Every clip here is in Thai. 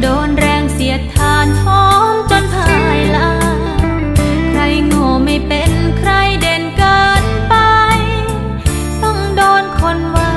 โดนแรงเสียดทานหอมจนพ่ายลาใครโง่ไม่เป็นใครเด่นเกินไป ต้องโดนคนว่า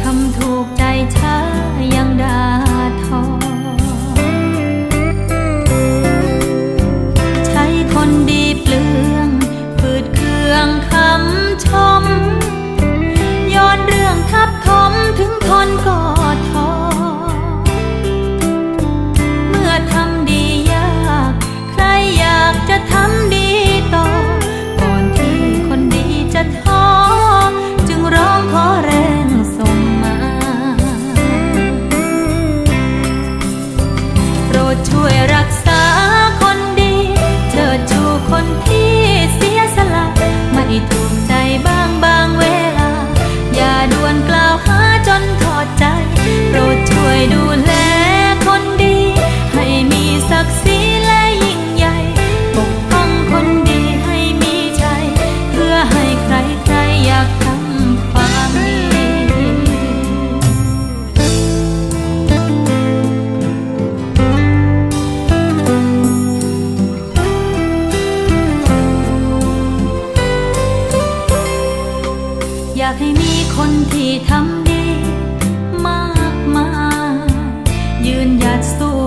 ทำถูกใจช้ายังด่าทอ ใช้คนดีเปลืองฝืดเคืองคำชมโยนเรื่องทับถมถึงคนกอด อยากให้มีคนที่ทำดี มากมายยืนหยัดสู้